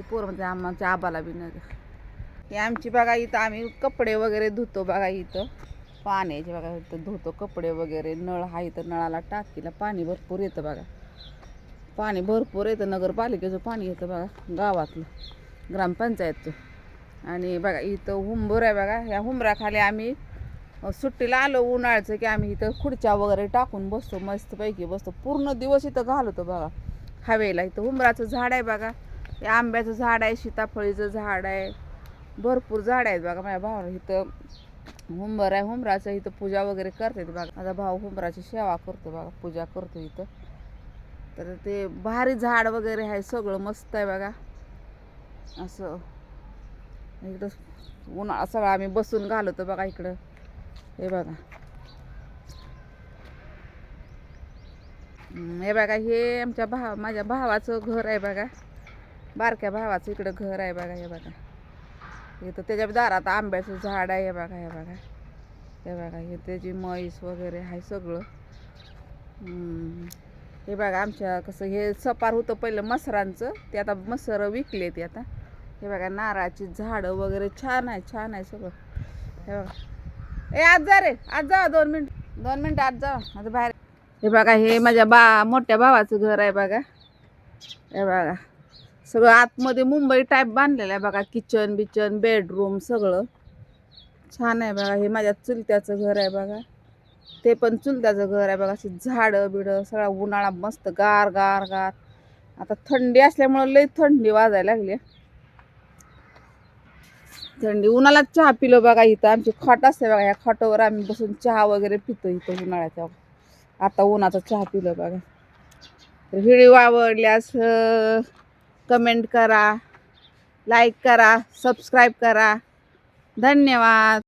पोर म्हणजे आम्हाला आबाला बी नाही हे आमची बघा इथं आम्ही कपडे वगैरे धुतो बघा इथं. पाण्याचे बघा इथं धुतो कपडे वगैरे नळ हा इथं नळाला टाकीला पाणी भरपूर येतं बघा. पाणी भरपूर येतं नगरपालिकेचं पाणी येतं बघा गावातलं ग्रामपंचायतचं. आणि बघा इथं हुंबर आहे बघा ह्या हुंबराखाली आम्ही सुट्टीला आलो उन्हाळ्याचं की आम्ही इथं खुर्च्या वगैरे टाकून बसतो मस्तपैकी बसतो. पूर्ण दिवस इथं घालवतो बघा. हवेला इथं हुंबराचं झाड आहे बघा. हे आंब्याचं झाड आहे सीताफळीचं झाड आहे. भरपूर झाड आहेत बघा माझ्या भावाला इथं. हुंबर आहे हुंबराचं इथं पूजा वगैरे करते बघा. माझा भाऊ हुंबराची सेवा करतो बघा पूजा करतो इथं. तर ते भारी झाड वगैरे आहे सगळं मस्त आहे बघा. असं. इकडं उन्हाळा सगळं आम्ही बसून घालवतो बघा इकडं. हे बघा. हे बघा हे आमच्या भाव माझ्या भावाचं घर आहे बघा. बारक्या भावाचं इकडं घर आहे बघा हे बघा. इथं त्याच्या दारात आंब्याचं झाड आहे हे बघा हे बघा. हे बघा हे त्याची म्हैस वगैरे आहे सगळं. हे बघा आमच्या कसं हे सपार होतं पहिलं मसरांचं ते आता मसरं विकले ते आता. हे बघा नारळाची झाडं वगैरे छान आहे छान आहे सगळं. हे बघा. ए आज जा रे आज जा दोन मिनिट दोन मिनिट आज जा. आता बाहेर हे बघा हे माझ्या बा मोठ्या भावाचं घर आहे बघा. हे बघा. सगळं आतमध्ये मुंबई टाईप बांधलेलं आहे बघा किचन बिचन बेडरूम सगळं. छान आहे बघा हे माझ्या चुलत्याचं घर आहे बघा. ते पण चुलत्याचं घर आहे बघा अशी झाडं बिडं सगळा उन्हाळा मस्त गार गार गार. आता थंडी असल्यामुळं लई थंडी वाजायला लागली. थंडी. उन्हाळ्यात चहा पिलो बघा इथं. आमची खाट असते बघा या खाटावर आम्ही बसून चहा वगैरे पितो इथं उन्हाळ्याच्या आता उन्हाचा चहा पिलो बघा. तर व्हिडिओ आवडल्यास कमेंट करा लाईक करा सबस्क्राईब करा. धन्यवाद.